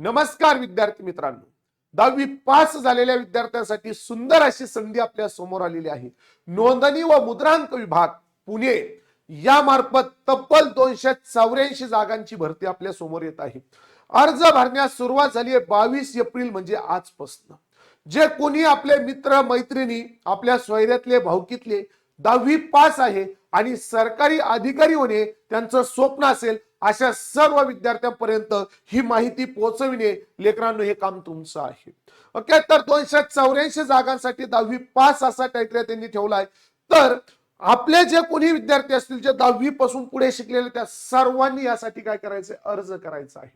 नमस्कार विद्यार्थी मित्रांनो. दहावी पास झालेल्या विद्यार्थ्यांसाठी सुंदर अशी संधी आपल्यासमोर आलेली आहे. नोंदणी व मुद्रांक विभाग पुणे. या मार्फत तब्बल दोनशे चौऱ्याऐंशी जागांची भरती आपल्यासमोर येत आहे. अर्ज भरण्यास सुरुवात झाली आहे बावीस एप्रिल म्हणजे आजपासून. जे कोणी आपले मित्र मैत्रिणी आपल्या सोयऱ्यातले भाऊकीतले दहावी पास आहे आणि सरकारी अधिकारी होणे त्यांचं स्वप्न असेल अशा सर्व विद्यार्थ्यांपर्यंत ही माहिती पोहोचविणे लेकरांनो हे काम तुमचं आहे. ओके? तर दोनशे चौऱ्याऐंशी जागांसाठी दहावी पास असा टायटल त्यांनी ठेवला आहे. तर आपले जे कोणी विद्यार्थी असतील जे दहावी पासून पुढे शिकलेले त्या सर्वांनी यासाठी काय करायचं अर्ज करायचा आहे.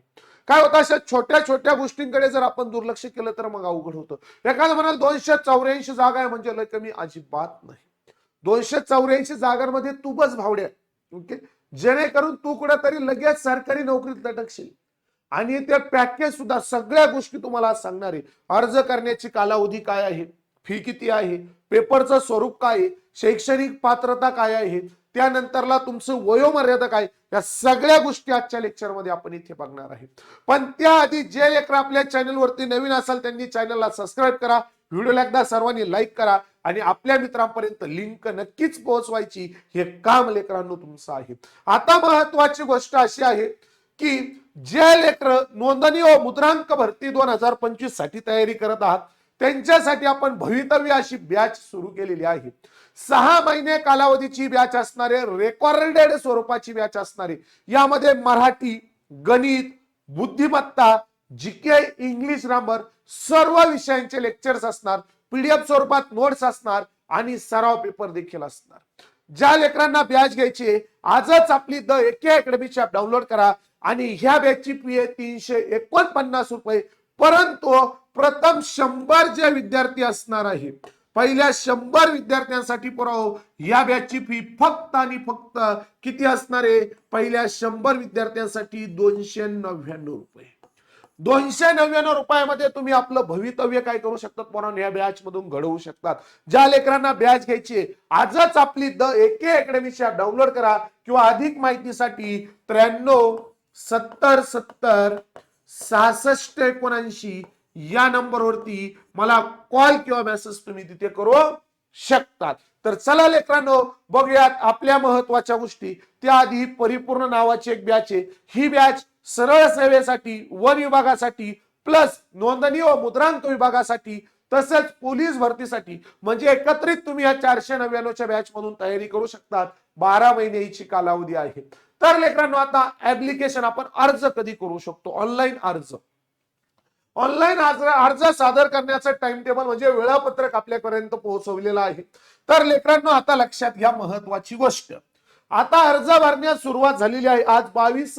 काय होतं? अशा छोट्या छोट्या गोष्टींकडे जर आपण दुर्लक्ष केलं तर मग अवघड होतं. एखादं म्हणाल दोनशे चौऱ्याऐंशी जागा आहे म्हणजे लय कमी अजिबात नाही. दोनशे चौऱ्याऐंशी जागांमध्ये तू बस भावड्या ओके? जेणेकरून तू कुठेतरी लगेच सरकारी नोकरीत लटकशील. आणि ते पॅकेज सुद्धा सगळ्या गोष्टी तुम्हाला सांगणार आहे. अर्ज करण्याची कालावधी काय आहे? फी किती आहे? पेपरचं स्वरूप काय आहे? शैक्षणिक पात्रता काय आहे? त्यानंतरला तुमचं वयोमर्यादा काय? या सगळ्या गोष्टी आजच्या लेक्चरमध्ये आपण इथे बघणार आहे. पण त्याआधी जे लेकर आपल्या चॅनलवरती नवीन असाल त्यांनी चॅनलला सबस्क्राईब करा. व्हिडिओला एकदा सर्वांनी लाईक करा आणि आपल्या मित्रांपर्यंत लिंक नक्कीच पोहोचवायची. हे काम लेकरांनो तुमचं आहे. आता महत्वाची गोष्ट अशी आहे की जे लेकर नोंदणी व मुद्रांक भरती दोन हजार पंचवीससाठी तयारी करत आहात त्यांच्यासाठी आपण भवितव्य अशी बॅच सुरू केलेली आहे. सहा महिने कालावधीची बॅच असणारे रेकॉर्डेड स्वरूपाची बॅच असणारे यामध्ये मराठी गणित बुद्धिमत्ता जीके इंग्लिश ग्रामर सर्व विषयांचे लेक्चर्स असणार पीडीएफ स्वरूपात नोट्स असणार आणि सराव पेपर देखील असणार. ज्या लेकरांना बॅच घ्यायची आजच आपली द एके अकॅडमी ऍप डाउनलोड करा आणि ह्या बॅचची फी आहे तीनशे एकोणपन्नास रुपये. परंतु प्रथम शंभर जे विद्यार्थी असणार आहे पहिल्या शंभर विद्यार्थ्यांसाठी पुराव या बॅचची फी फक्त आणि फक्त किती असणार आहे? पहिल्या शंभर विद्यार्थ्यांसाठी दोनशे नव्याण्णव रुपये. दोनशे नव्याण्णव रुपयामध्ये तुम्ही आपलं भवितव्य काय करू शकतात? म्हणून या बॅच मधून घडवू शकतात. ज्या लेकरांना बॅच घ्यायची आजच आपली द एके अकॅडमीची डाउनलोड करा किंवा अधिक माहितीसाठी त्र्याण्णव सत्तर सत्तर सहासष्ट एकोणऐंशी या नंबरवरती मला कॉल किंवा मेसेज तुम्ही तिथे करू शकतात. तर चला लेकरांनो बघूयात आपल्या महत्त्वाच्या गोष्टी. त्याआधी परिपूर्ण नावाची एक बॅच आहे. ही बॅच सरळ सेवेसाठी वन विभागासाठी प्लस नोंदणी व मुद्रांक विभागासाठी तसेच पोलीस भरतीसाठी. म्हणजे एकत्रित तुम्ही या चारशे नव्याण्णवच्या बॅच मधून तयारी करू शकतात. बारा महिने हिची कालावधी आहे. तर लेकरांनो आता ऍप्लिकेशन आपण अर्ज कधी करू शकतो? ऑनलाईन अर्ज. ऑनलाईन अर्ज अर्ज सादर करण्याचं टाइम टेबल म्हणजे वेळापत्रक आपल्यापर्यंत पोहोचवलेलं आहे. तर लेकरांनो आता लक्षात घ्या महत्वाची गोष्ट. आता अर्ज भरण्यास सुरुवात झालेली आहे. आज बावीस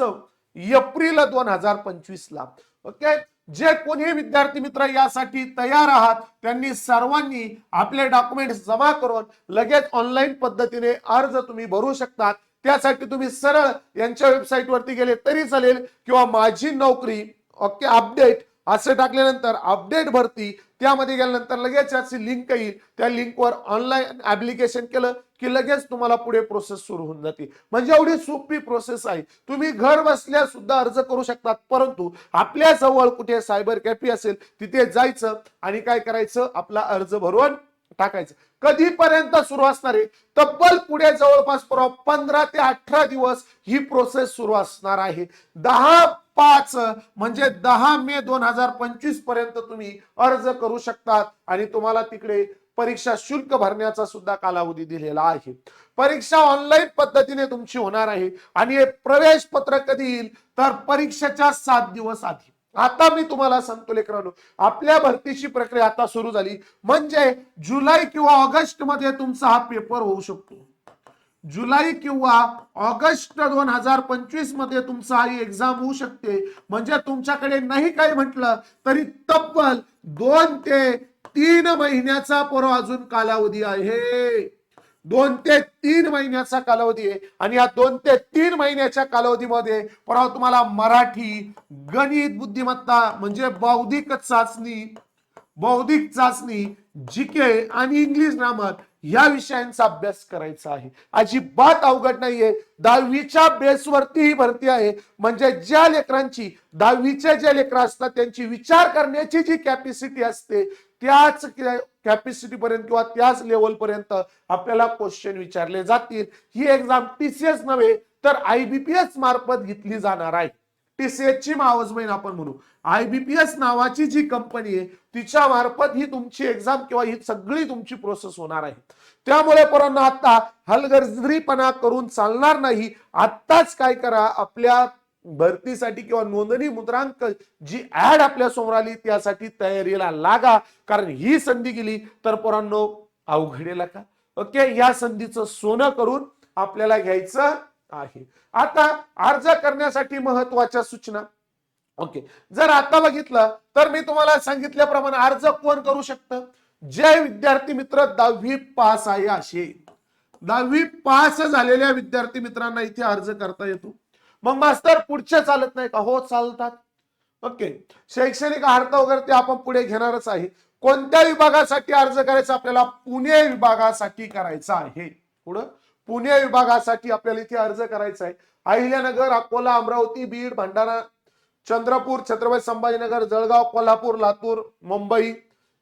एप्रिल दोन हजार पंचवीस ला ओके जे कोणी विद्यार्थी मित्र यासाठी तयार आहात त्यांनी सर्वांनी आपले डॉक्युमेंट जमा करून लगेच ऑनलाईन पद्धतीने अर्ज तुम्ही भरू शकतात. त्यासाठी तुम्ही सरळ यांच्या वेबसाईट वरती गेले तरी चालेल किंवा माझी नोकरी ओके अपडेट असं टाकल्यानंतर अपडेट भरती त्यामध्ये गेल्यानंतर लगेच याची लिंक येईल. त्या लिंकवर ऑनलाईन ऍप्लिकेशन केलं की लगेच तुम्हाला पुढे प्रोसेस सुरू होऊन जाते. म्हणजे एवढी सोपी प्रोसेस आहे. तुम्ही घर बसल्या सुद्धा अर्ज करू शकतात. परंतु आपल्या जवळ कुठे सायबर कॅफे असेल तिथे जायचं आणि काय करायचं? आपला अर्ज भरून टाकायचं. कधीपर्यंत सुरू असणार आहे? तब्बल पुढे जवळपास परवा पंधरा ते अठरा दिवस ही प्रोसेस सुरू असणार आहे. दहा पाच म्हणजे दहा मे दोन हजार पंचवीसपर्यंत तुम्ही अर्ज करू शकतात आणि तुम्हाला तिकडे परीक्षा शुल्क भरण्याचा सुद्धा कालावधी दिलेला आहे. परीक्षा ऑनलाईन पद्धतीने तुमची होणार आहे. आणि हे प्रवेश पत्र कधी येईल? तर परीक्षेच्या सात दिवस आधी. आता मी तुम्हाला सांगतो लेकरांनो आपल्या भरतीची प्रक्रिया आता सुरू झाली. म्हणजे जुलै किंवा ऑगस्टमध्ये तुमचा हा पेपर होऊ शकतो. जुलै किंवा ऑगस्ट दोन हजार पंचवीसमध्ये तुमचा ही एक्झाम होऊ शकते. म्हणजे तुमच्याकडे नाही काही म्हटलं तरी तब्बल दोन ते तीन महिन्याचा परवा अजून कालावधी आहे. दोन ते तीन महिन्याचा कालावधी आहे. आणि या दोन ते तीन महिन्याच्या कालावधीमध्ये परवा तुम्हाला मराठी गणित बुद्धिमत्ता म्हणजे बौद्धिक चाचणी बौद्धिक चाचणी जीके आणि इंग्लिश ग्रामर या विषयांचा अभ्यास करायचा आहे. अजिबात अवघड नाहीये. दहावीच्या बेसवरती ही भरती आहे. म्हणजे ज्या लेकरांची दहावीच्या ज्या लेकरं असतात त्यांची विचार करण्याची जी कॅपॅसिटी असते त्याच कॅपॅसिटी पर्यंत किंवा त्याच लेवल पर्यंत आपल्याला क्वेश्चन विचारले जातील. ही एक्झाम टीसीएस नव्हे तर आयबीपीएस मार्फत घेतली जाणार आहे. टीसीएस ची मावस बहीण आपण म्हणू. आयबीपीएस नावाची जी कंपनी आहे तिच्या मार्फत ही तुमची एक्झाम किंवा ही सगळी तुमची प्रोसेस होणार आहे. त्यामुळे पोरांना आता हलगर्जीपणा करून चालणार नाही. आत्ताच काय करा आपल्या भरतीसाठी किंवा नोंदणी मुद्रांक जी ऍड आपल्यासमोर आली त्यासाठी तयारीला लागा. कारण ही संधी गेली तर पोरांनो अवघडेला का ओके? या संधीचं सोनं करून आपल्याला घ्यायचं आहे. आता अर्ज करण्यासाठी महत्त्वाच्या सूचना. ओके? जर आता बघितलं तर मी तुम्हाला सांगितल्याप्रमाणे अर्ज कोण करू शकतं? जे विद्यार्थी मित्र दहावी पास आहे असे. दहावी पास झालेल्या विद्यार्थी मित्रांना इथे अर्ज करता येतो. मग मास्तर पुढचे चालत नाही का हो चालतात. ओके. शैक्षणिक अर्थ वगैरे ते आपण पुढे घेणारच आहे. कोणत्या विभागासाठी अर्ज करायचा आपल्याला? पुणे विभागासाठी करायचा आहे. पुढं? पुणे विभागासाठी आपल्याला इथे अर्ज करायचा आहे. अहिल्यानगर अकोला अमरावती बीड भंडारा चंद्रपूर छत्रपती संभाजीनगर जळगाव कोल्हापूर लातूर मुंबई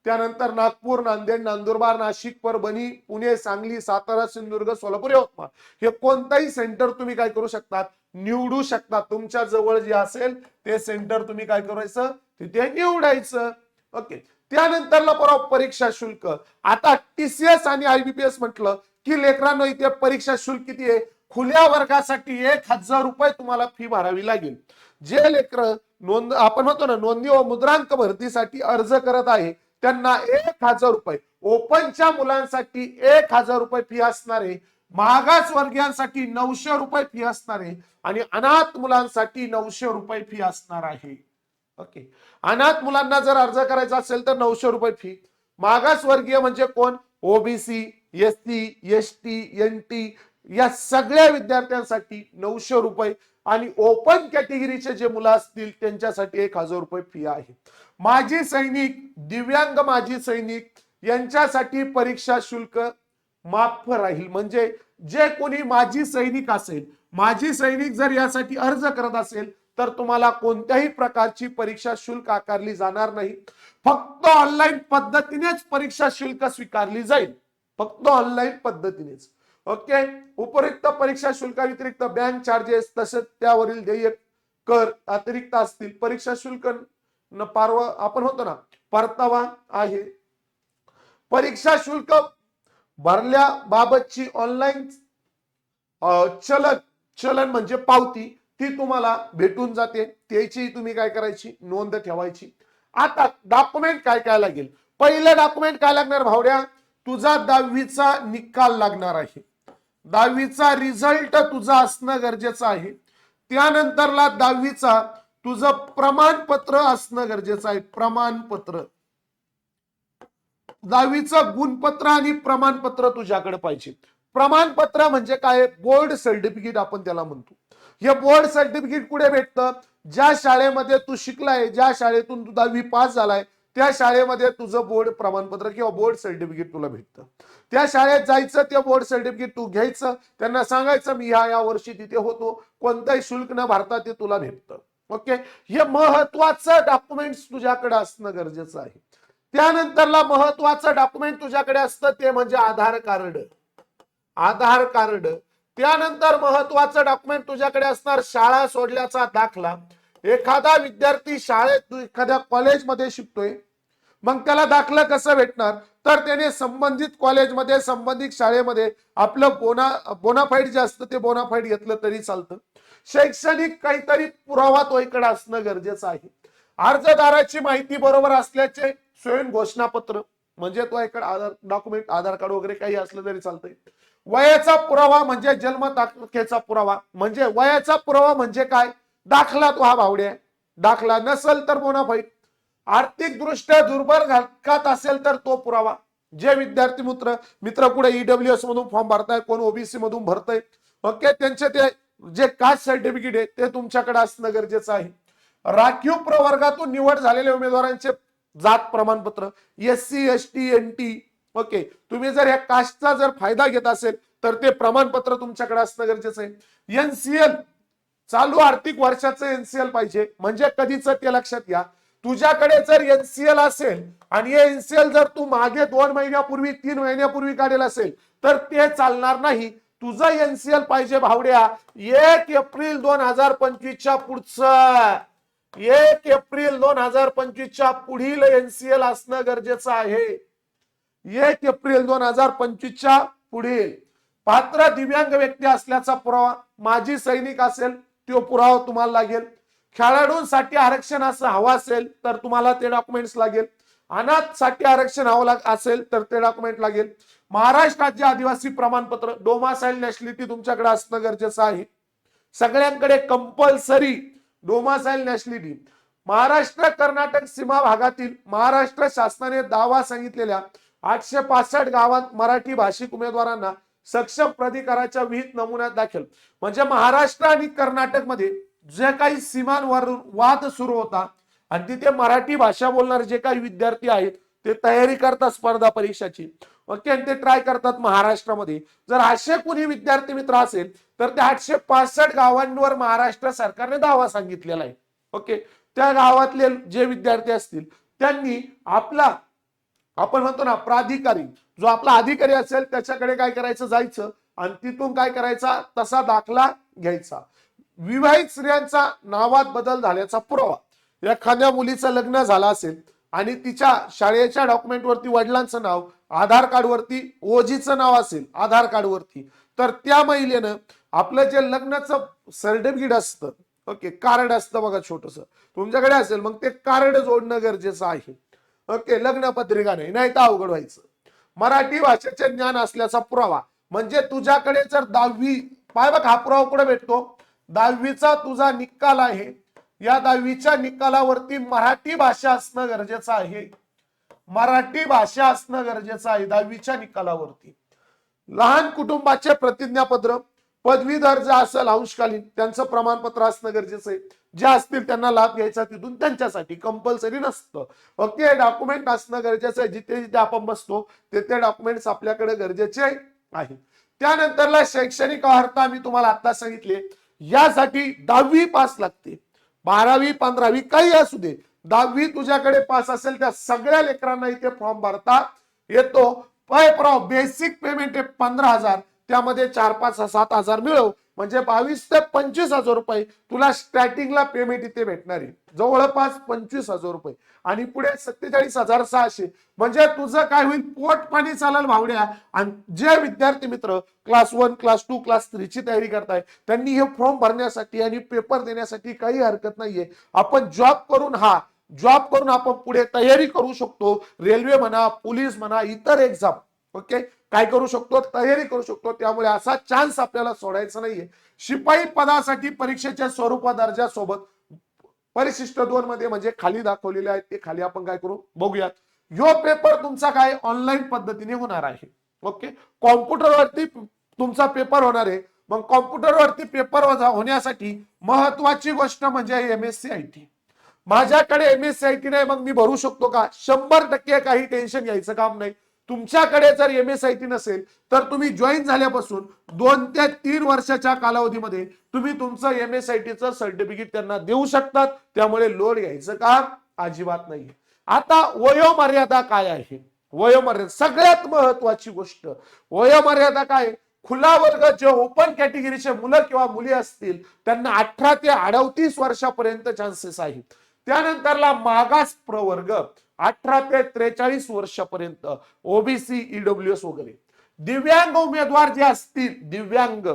त्यानंतर नागपूर नांदेड नंदुरबार नाशिक परभणी पुणे सांगली सातारा सिंधुदुर्ग सोलापूर यवतमाळ. हे कोणताही सेंटर तुम्ही काय करू शकतात? निवडू शकता तुमच्या जवळ जे असेल ते सेंटर तुम्ही काय करायचं? तिथे निवडायचं. ओके. त्यानंतरला परवा परीक्षा शुल्क. आता टीसीएस आणि आयबीपीएस म्हटलं की लेकरांनो इथे परीक्षा शुल्क किती आहे? खुल्या वर्गासाठी एक हजार रुपये तुम्हाला फी भरावी लागेल. जे लेकर नोंद आपण म्हणतो ना नोंदणी व मुद्रांक भरतीसाठी अर्ज करत आहे त्यांना एक हजार रुपये. ओपनच्या मुलांसाठी एक हजार रुपये फी असणार आहे मागास वर्गीयांसाठी नऊशे रुपये फी असणार आहे आणि अनाथ मुलांसाठी नऊशे रुपये फी असणार आहे. ओके अनाथ मुलांना जर अर्ज करायचा असेल तर नऊशे रुपये फी मागास वर्गीय म्हणजे कोण? OBC S T S T N T या सगळ्या विद्यार्थ्यांसाठी नऊशे रुपये आणि ओपन कॅटेगरीचे जे मुलं असतील त्यांच्यासाठी एक हजार रुपये फी आहे. माजी सैनिक दिव्यांग माजी सैनिक यांच्यासाठी परीक्षा शुल्क माफ राहील. म्हणजे जे कोणी माजी सैनिक असेल माजी सैनिक जर यासाठी अर्ज करत असेल तर तुम्हाला कोणत्याही प्रकारची परीक्षा शुल्क आकारली जाणार नाही. फक्त ऑनलाईन पद्धतीनेच परीक्षा शुल्क स्वीकारली जाईल. फक्त ऑनलाईन पद्धतीनेच. ओके? उपरिक्त परीक्षा शुल्काव्यतिरिक्त बँक चार्जेस तसेच त्यावरील देय कर अतिरिक्त असतील. परीक्षा शुल्क न पारवा आपण होतो ना परतावा आहे. परीक्षा शुल्क भरल्याबाबतची ऑनलाईन चलन चलन म्हणजे पावती ती तुम्हाला भेटून जाते. त्याची तुम्ही काय करायची? नोंद ठेवायची. आता डॉक्युमेंट काय काय लागेल? पहिलं डॉक्युमेंट काय लागणार भावड्या? तुझा दहावीचा निकाल लागणार आहे. दहावीचा रिझल्ट तुझा असणं गरजेचं आहे. त्यानंतरला दहावीचा तुझं प्रमाणपत्र असणं गरजेचं आहे. प्रमाणपत्र. दहावीचं गुणपत्र आणि प्रमाणपत्र तुझ्याकडे पाहिजे. प्रमाणपत्र म्हणजे काय? बोर्ड सर्टिफिकेट आपण त्याला म्हणतो. हे बोर्ड सर्टिफिकेट कुठे भेटतं? ज्या शाळेमध्ये तू शिकलाय ज्या शाळेतून तू दहावी पास झालाय त्या शाळेमध्ये तुझं बोर्ड प्रमाणपत्र किंवा बोर्ड सर्टिफिकेट तुला भेटतं. त्या शाळेत जायचं ते बोर्ड सर्टिफिकेट तू घ्यायचं त्यांना सांगायचं मी ह्या या वर्षी तिथे होतो कोणताही शुल्क न भरता ते तुला भेटतं. ओके हे महत्वाचं डॉक्युमेंट तुझ्याकडे असणं गरजेचं आहे. त्यानंतरला महत्वाचं डॉक्युमेंट तुझ्याकडे असतं ते म्हणजे आधार कार्ड. आधार कार्ड. त्यानंतर महत्वाचं डॉक्युमेंट तुझ्याकडे असणार शाळा सोडल्याचा दाखला. एखादा विद्यार्थी शाळेत एखाद्या कॉलेजमध्ये शिकतोय मग त्याला दाखला कसं भेटणार? तर त्याने संबंधित कॉलेजमध्ये संबंधित शाळेमध्ये आपलं बोना बोनाफाईड जे असतं ते बोनाफाईड घेतलं तरी चालतं. शैक्षणिक काहीतरी पुरावा तो इकडे असणं गरजेचं आहे. अर्जदाराची माहिती बरोबर असल्याचे स्वयं घोषणापत्र म्हणजे तो इकडे आधार डॉक्युमेंट आधार कार्ड वगैरे काही असलं तरी चालतंय. वयाचा पुरावा म्हणजे जन्म तारखेचा पुरावा. म्हणजे वयाचा पुरावा म्हणजे काय? दाखला तो हा भावड्या दाखला नसेल तर बोनाफाईड आर्थिक दृष्ट्या दुर्बल घटकात असेल तर तो पुरावा. जे विद्यार्थी मित्र मित्र कुठे ईडब्ल्यू एस मधून फॉर्म भरताय कोण ओबीसी मधून भरताय ओके त्यांचे ते जे कास्ट सर्टिफिकेट आहे ते तुमच्याकडे असणं गरजेचं आहे. राखीव प्रवर्गातून निवड झालेल्या उमेदवारांचे जात प्रमाणपत्र S C S T N T okay तुम्ही जर या कास्टचा जर फायदा घेत असेल तर ते प्रमाणपत्र तुमच्याकडे असणं गरजेचं आहे. एनसीएल चालू आर्थिक वर्षाचं एनसीएल पाहिजे. म्हणजे कधीच ते लक्षात घ्या. तुझ्याकडे जर एनसीएल असेल आणि हे एनसीएल जर तू मागे दोन महिन्यापूर्वी तीन महिन्यापूर्वी काढेल असेल तर ते चालणार नाही. तुझं एनसीएल पाहिजे भावड्या. एक एप्रिल दोन हजार पंचवीसच्या पुढचं. एक एप्रिल दोन हजार पंचवीसच्या पुढील एनसीएल असणं गरजेचं आहे. एक एप्रिल दोन हजार पंचवीसच्या पुढील. पात्र दिव्यांग व्यक्ती असल्याचा पुरावा माजी सैनिक असेल तो पुरावा तुम्हाला लागेल. खेळाडूंसाठी आरक्षण असं हवं असेल तर तुम्हाला ते डॉक्युमेंट्स लागेल. अनाथसाठी आरक्षण हवं लाग असेल तर ते डॉक्युमेंट लागेल. महाराष्ट्र राज्य आदिवासी प्रमाणपत्र डोमासाईल नॅशनॅलिटी तुमच्याकडे असणं गरजेचं आहे. सगळ्यांकडे compulsory domicile nationality Maharashtra Karnataka सीमा भागातील महाराष्ट्र शासनाने दावा सांगितलेल्या आठशे पासष्ट गावात मराठी भाषिक उमेदवारांना सक्षम प्राधिकाराच्या विहित नमुन्यात दाखल. म्हणजे महाराष्ट्र आणि कर्नाटकमध्ये जे काही सीमांवरून वाद सुरू होता आणि तिथे मराठी भाषा बोलणारे जे काही विद्यार्थी आहेत ते तयारी करतात स्पर्धा परीक्षाची. ओके? आणि ते ट्राय करतात महाराष्ट्रामध्ये. जर असे कुणी विद्यार्थी मित्र असेल तर त्या आठशे पासष्ट गावांवर महाराष्ट्र सरकारने दावा सांगितलेला आहे. ओके? त्या गावातले जे विद्यार्थी असतील त्यांनी आपला आपण म्हणतो ना प्राधिकारी जो आपला अधिकारी असेल त्याच्याकडे काय करायचं जायचं? आणि तिथून काय करायचा? तसा दाखला घ्यायचा. विवाहित स्त्रियांचा नावात बदल झाल्याचा पुरावा. एखाद्या मुलीचं लग्न झालं असेल आणि तिच्या शाळेच्या डॉक्युमेंटवरती वडिलांचं नाव आधार कार्डवरती ओजीचं नाव असेल आधार कार्ड वरती तर त्या महिलेनं आपलं जे लग्नाचं सर्टिफिकेट असतं ओके कार्ड असतं बघा छोटस. तुमच्याकडे असेल मग ते कार्ड जोडणं गरजेचं आहे. ओके लग्न पत्रिका नाही नाही तर अवघड व्हायचं. मराठी भाषेचे ज्ञान असल्याचा पुरावा. म्हणजे तुझ्याकडे जर दहावी पाय बघ हा पुरावा कुठे भेटतो? दहावीचा तुझा निकाल आहे. या दहावीच्या निकालावरती मराठी भाषा असणं गरजेचं आहे. मराठी भाषा असणं गरजेचं आहे दहावीच्या निकालावरती. लहान कुटुंबाचे प्रतिज्ञापत्र पदवीधर जे असेल अंशकालीन त्यांचं प्रमाणपत्र असणं गरजेचं आहे. जे असतील त्यांना लाभ घ्यायचा तिथून त्यांच्यासाठी कंपल्सरी नसतं. ओके डॉक्युमेंट असणं गरजेचं आहे. जिथे जिथे आपण बसतो तिथे डॉक्युमेंट्स आपल्याकडे गरजेचे आहे. त्यानंतरला शैक्षणिक अर्थ मी तुम्हाला आता सांगितले. यासाठी दहावी पास लागते. बारावी पंधरावी काही असू दे. दहावी तुझ्याकडे पास असेल त्या सगळ्या लेकरांना इथे फॉर्म भरता येतो. पाय प्राव बेसिक पेमेंट आहे पंधरा हजार. त्यामध्ये चार पाच सात हजार मिळव. म्हणजे बावीस ते पंचवीस हजार रुपये तुला स्टार्टिंगला पेमेंट इथे भेटणार आहे. जवळपास पंचवीस हजार रुपये. आणि पुढे सत्तेचाळीस हजार सहाशे. म्हणजे तुझं काय होईल? पोट पाणी चालेल भावड्या. आणि जे विद्यार्थी मित्र class one class two class थ्रीची तयारी करताय त्यांनी हे फॉर्म भरण्यासाठी आणि पेपर देण्यासाठी काही हरकत नाहीये. आपण जॉब करून हा जॉब करून आपण पुढे तयारी करू शकतो. रेल्वे म्हणा पोलीस म्हणा इतर एक्झाम ओके काय करू शकतो? तयारी करू शकतो. त्यामुळे असा चान्स आपल्याला सोडायचा नाहीये. शिपाई पदासाठी परीक्षेच्या स्वरूपा दर्जासोबत परिशिष्ट दोन मध्ये म्हणजे खाली दाखवलेले आहेत. ते खाली आपण काय करू? बघूयात. यो पेपर तुमचा काय? ऑनलाईन पद्धतीने होणार आहे. ओके कॉम्प्युटरवरती तुमचा पेपर होणार आहे. मग कॉम्प्युटरवरती पेपर होण्यासाठी महत्वाची गोष्ट म्हणजे M S C I T माझ्याकडे M S C I T नाही मग मी भरू शकतो का? शंभर टक्के काही टेन्शन घ्यायचं काम नाही. तुमच्याकडे जर एम एस आय टी नसेल तर तुम्ही जॉईन झाल्यापासून दोन ते तीन वर्षाच्या कालावधीमध्ये तुम्ही तुमचं एम एस आय टीचं सर्टिफिकेट त्यांना देऊ शकतात. त्यामुळे लोड घ्यायचं काम अजिबात नाहीये. आता वयोमर्यादा काय आहे? वयोमर्यादा सगळ्यात महत्वाची गोष्ट वयोमर्यादा काय खुला वर्ग जे ओपन कॅटेगरीचे मुलं किंवा मुली असतील त्यांना अठरा ते अडतीस वर्षापर्यंत चान्सेस आहेत. त्यानंतरला मागास प्रवर्ग अठरा ते त्रेचाळीस वर्षापर्यंत ओबीसी ईडब्ल्यू एस वगैरे. दिव्यांग उमेदवार जे असतील दिव्यांग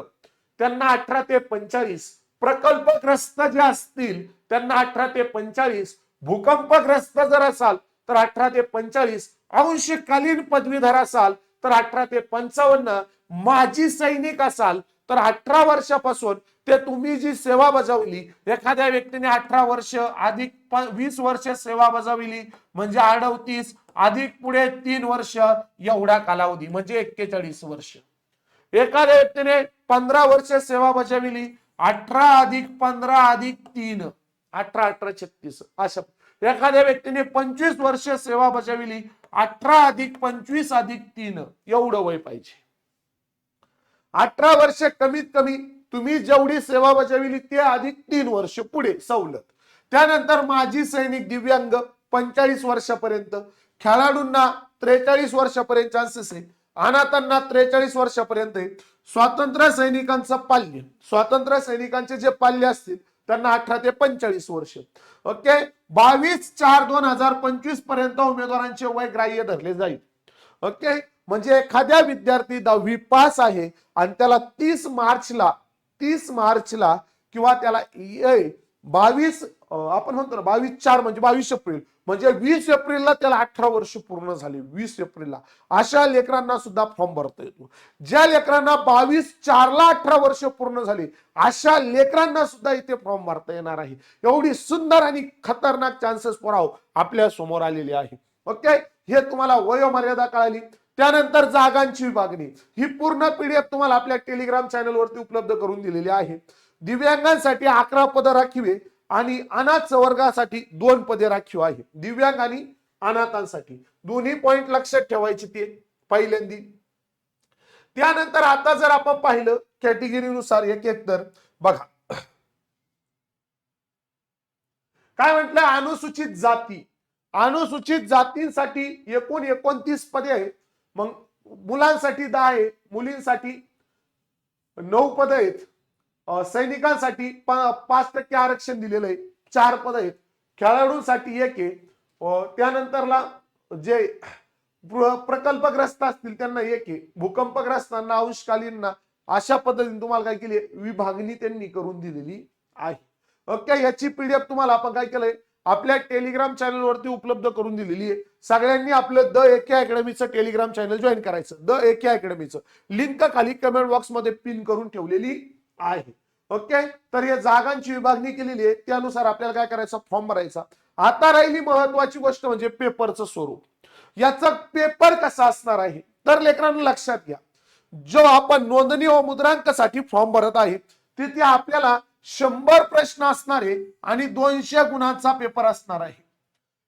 त्यांना अठरा ते पंचाळीस. प्रकल्पग्रस्त जे असतील त्यांना अठरा ते पंचाळीस. भूकंपग्रस्त जर असाल तर अठरा ते पंचाळीस. अंशकालीन पदवीधर असाल तर अठरा ते पंचावन्न. माजी सैनिक असाल तर अठरा वर्षापासून ते तुम्ही जी सेवा बजावली एखाद्या व्यक्तीने अठरा वर्ष अधिक वीस वर्ष सेवा बजावली म्हणजे अडतीस अधिक पुढे तीन वर्ष एवढा कालावधी म्हणजे एक्केचाळीस वर्ष. एखाद्या व्यक्तीने पंधरा वर्ष सेवा बजाविली अठरा अधिक पंधरा अधिक तीन अठरा अठरा छत्तीस अशा. एखाद्या व्यक्तीने पंचवीस वर्ष सेवा बजाविली अठरा अधिक पंचवीस अधिक तीन एवढं वय पाहिजे. अठरा वर्ष कमीत कमी तुम्ही जेवढी सेवा बजावली ते अधिक तीन वर्ष पुढे सवलत. त्यानंतर माजी सैनिक दिव्यांग पंचाळीस वर्षापर्यंत खेळाडूंना त्रेचाळीस वर्षापर्यंत चान्सेस आहे अनाथांना त्रेचाळीस वर्षापर्यंत आहे स्वातंत्र्य सैनिकांचं पाल्य. स्वातंत्र्य सैनिकांचे जे पाल्य असतील त्यांना अठरा ते पंचेचाळीस वर्ष. ओके? बावीस चार दोन हजार पंचवीसपर्यंत उमेदवारांचे वय ग्राह्य धरले जाईल. ओके? म्हणजे एखाद्या विद्यार्थी दहावी पास आहे आणि त्याला तीस मार्चला तीस मार्चला किंवा त्याला ए- बावीस आपण म्हणतो ना बावीस चार म्हणजे बावीस एप्रिल. म्हणजे वीस एप्रिलला त्याला अठरा वर्ष पूर्ण झाले वीस एप्रिलला. अशा लेकरांना सुद्धा फॉर्म भरता येतो. ज्या लेकरांना बावीस चारला अठरा वर्ष पूर्ण झाली अशा लेकरांना सुद्धा इथे फॉर्म भरता येणार आहे. एवढी सुंदर आणि खतरनाक चान्सेस पोराव आपल्यासमोर आलेले आहे. ओके हे तुम्हाला वयोमर्यादा कळाली. त्यानंतर जागांची विभागणी ही पूर्ण पीडीएफ तुम्हाला आपल्या टेलिग्राम चॅनलवरती उपलब्ध करून दिलेली आहे. दिव्यांगांसाठी अकरा पद राखीवे आणि अनाथ वर्गासाठी दोन पदे राखीव आहे. दिव्यांग आणि अनाथांसाठी. दोन्ही पॉइंट लक्षात ठेवायची ते पहिल्यांदी. त्यानंतर आता जर आपण पाहिलं कॅटेगरीनुसार एक एक तर बघा. काय म्हटलं? अनुसूचित जाती. अनुसूचित जातींसाठी एकूण एकोणतीस पदे आहेत. मग मुलांसाठी दहा आहे मुलींसाठी नऊ पद आहेत. सैनिकांसाठी पाच टक्के आरक्षण दिलेलं आहे चार पद आहेत. खेळाडूंसाठी एक आहे. त्यानंतरला जे प्रकल्पग्रस्त असतील त्यांना एक आहे. भूकंपग्रस्तांना अंशकालीनना अशा पद्धतीने तुम्हाला काय केली विभागणी त्यांनी करून दिलेली आहे. ओके याची पीडीएफ तुम्हाला आपण काय केलंय? आपल्या टेलिग्राम चॅनलवरती उपलब्ध करून दिलेली आहे. सगळ्यांनी आपलं द एके अकॅडमीचं टेलिग्राम चॅनल जॉईन करायचं. द एके अकॅडमीचं. लिंक खाली कमेंट बॉक्समध्ये पिन करून ठेवलेली आहे. ओके तर या जागांची विभागणी केलेली आहे. त्यानुसार आपल्याला काय करायचं? फॉर्म भरायचा. आता राहिली महत्वाची गोष्ट म्हणजे पेपरचं स्वरूप. याचा पेपर कसा असणार आहे? तर लेकरांना लक्षात घ्या. जो आपण नोंदणी व मुद्रांकासाठी फॉर्म भरत आहे तिथे आपल्याला शंभर प्रश्न असणार आहे आणि दोनशे गुणांचा पेपर असणार आहे.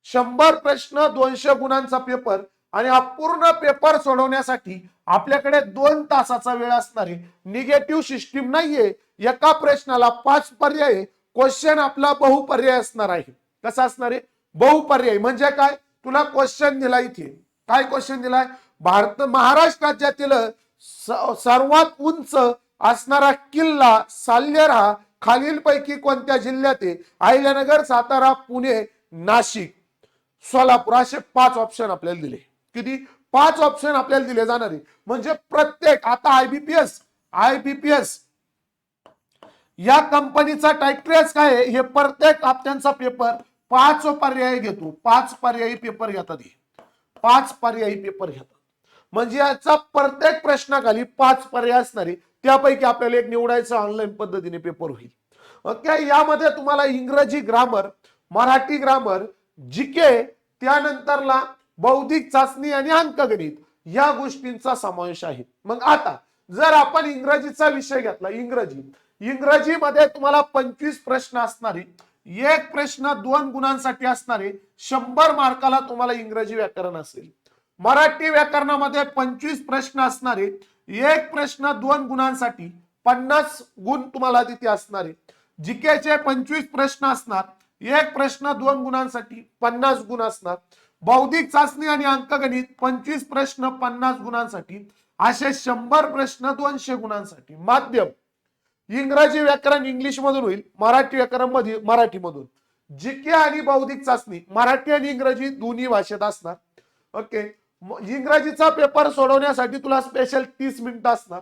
शंभर प्रश्न दोनशे गुणांचा पेपर आणि हा पूर्ण पेपर सोडवण्यासाठी आपल्याकडे दोन तासाचा वेळ असणार आहे. निगेटिव्ह सिस्टीम नाहीये. एका प्रश्नाला पाच पर्याय क्वेश्चन आपला बहुपर्याय असणार आहे. कसा असणार आहे? बहुपर्याय. म्हणजे काय? तुला क्वेश्चन दिला इथे. काय क्वेश्चन दिलाय? भारत महाराष्ट्र राज्यातील सर्वात उंच असणारा किल्ला साल्यरा खालीलपैकी कोणत्या जिल्ह्यात आहे? अहिल्यानगर सातारा पुणे नाशिक. सोलापूर असे पाच ऑप्शन आपल्याला दिले. किती? पाच ऑप्शन आपल्याला दिले जाणार आहे. म्हणजे प्रत्येक आता आयबीपीएस आयबीपीएस या कंपनीचा टायट्रेस काय आहे? हे प्रत्येक हप्त्यांचा पेपर पाच पर्याय घेतो. पाच पर्यायी पेपर घेतात हे. पाच पर्यायी पेपर घेतात. म्हणजे याचा प्रत्येक प्रश्नाखाली पाच पर्याय असणारे त्यापैकी आपल्याला एक निवडायचा ऑनलाईन पद्धतीने पेपर होईल. ओके यामध्ये तुम्हाला इंग्रजी ग्रामर मराठी ग्रामर जीके त्यानंतरला बौद्धिक चाचणी आणि अंकगणित या गोष्टींचा समावेश आहे. मग आता जर आपण इंग्रजीचा विषय घेतला इंग्रजी. इंग्रजीमध्ये तुम्हाला पंचवीस प्रश्न असणारे एक प्रश्न दोन गुणांसाठी असणारे शंभर मार्काला तुम्हाला इंग्रजी व्याकरण असेल. मराठी व्याकरणामध्ये पंचवीस प्रश्न असणारे एक प्रश्न दोन गुणांसाठी पन्नास गुण तुम्हाला तिथे असणारे जीकेचे पंचवीस प्रश्न असणार. एक प्रश्न दोन गुणांसाठी पन्नास गुण असणार. बौद्धिक चाचणी आणि अंकगणित पंचवीस प्रश्न पन्नास गुणांसाठी. असे शंभर प्रश्न दोनशे गुणांसाठी. माध्यम. इंग्रजी व्याकरण इंग्लिश मधून होईल मराठी व्याकरणमध्ये मराठी मधून जिके आणि बौद्धिक चाचणी मराठी आणि इंग्रजी दोन्ही भाषेत असणार. ओके? इंग्रजीचा पेपर सोडवण्यासाठी तुला स्पेशल तीस मिनिटं असणार.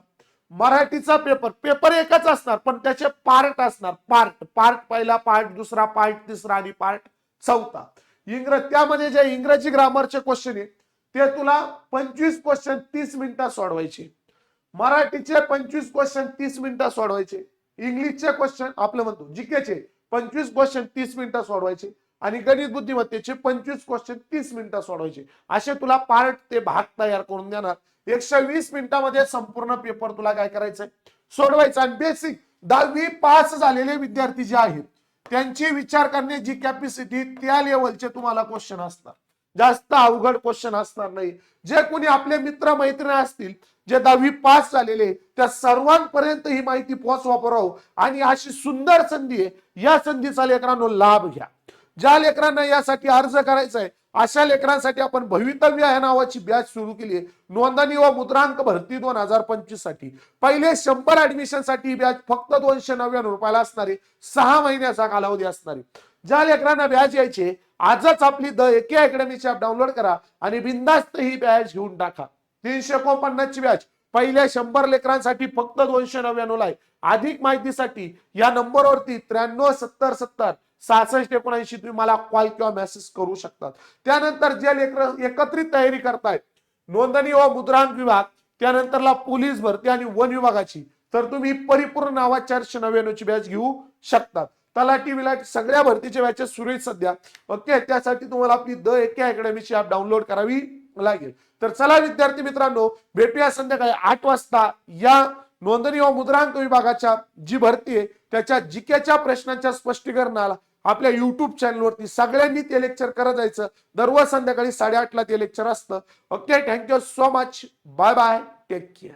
मराठीचा पेपर पेपर एकच असणार पण त्याचे पार्ट असणार. पार्ट पार्ट पहिला पार्ट दुसरा पार्ट तिसरा आणि पार्ट चौथा. इंग्रज त्यामध्ये जे इंग्रजी ग्रामरचे क्वेश्चन आहे ते तुला पंचवीस क्वेश्चन तीस मिनिटात सोडवायचे. मराठीचे पंचवीस क्वेश्चन तीस मिनिटात सोडवायचे. इंग्लिशचे क्वेश्चन आपलं म्हणतो जीकेचे पंचवीस क्वेश्चन तीस मिनिटात सोडवायचे. आणि गणित बुद्धिमत्तेचे पंचवीस क्वेश्चन तीस मिनिटं सोडवायचे. असे तुला पार्ट ते भाग तयार करून देणार. एकशे वीस मिनिटामध्ये संपूर्ण पेपर तुला काय करायचंय? सोडवायचं. आणि बेसिक दहावी पास झालेले विद्यार्थी जे आहेत त्यांची विचार करण्याची कॅपॅसिटी त्या लेवलचे तुम्हाला क्वेश्चन असणार. जास्त अवघड क्वेश्चन असणार नाही. जे कोणी आपले मित्र मैत्रिणी असतील जे दहावी पास झालेले त्या सर्वांपर्यंत ही माहिती पोहोचवा पुरव हो. आणि अशी सुंदर संधी आहे. या संधीचा लेकरांनो लाभ घ्या. ज्या लेकरांना यासाठी अर्ज करायचा आहे अशा लेकरांसाठी आपण भवितव्य या नावाची बॅच सुरू केली आहे नोंदणी व मुद्रांक भरती दोन हजार पंचवीससाठी. पहिले शंभर ऍडमिशनसाठी ही बॅच फक्त दोनशे नव्याण्णव रुपयाला असणारी. सहा महिन्याचा कालावधी असणारी. ज्या लेकरांना बॅच यायचे आजच आपली द एके अकॅडमीची ऍप डाउनलोड करा आणि बिंदास्त ही बॅच घेऊन टाका. तीनशे एकोणपन्नासची बॅच पहिल्या शंभर लेकरांसाठी फक्त दोनशे नव्याण्णव आहे. अधिक माहितीसाठी या नंबरवरती त्र्याण्णव सत्तर सत्तर सहासष्ट एकोणऐंशी तुम्ही मला कॉल किंवा मेसेज करू शकतात. त्यानंतर जे लेकर एकत्रित तयारी करतायत नोंदणी व मुद्रांक विभाग त्यानंतरला पोलीस भरती आणि वन विभागाची तर तुम्ही परिपूर्ण नावा चारशे नव्याण्णवची बॅच घेऊ शकतात. तलाठी विलाटी सगळ्या भरतीच्या बॅचेस सुरू आहेत सध्या. ओके त्यासाठी तुम्हाला आपली द एके अकॅडमीची ऍप डाउनलोड करावी लागेल. तर चला विद्यार्थी मित्रांनो भेटूया संध्याकाळी आठ वाजता या नोंदणी व मुद्रांक विभागाच्या जी भरती आहे त्याच्या जिकेच्या प्रश्नांच्या स्पष्टीकरणाला. आपल्या युट्यूब चॅनलवरती सगळ्यांनी ते लेक्चर करत जायचं. दररोज संध्याकाळी साडेआठला ते लेक्चर असतं. Okay thank you so much bye bye take care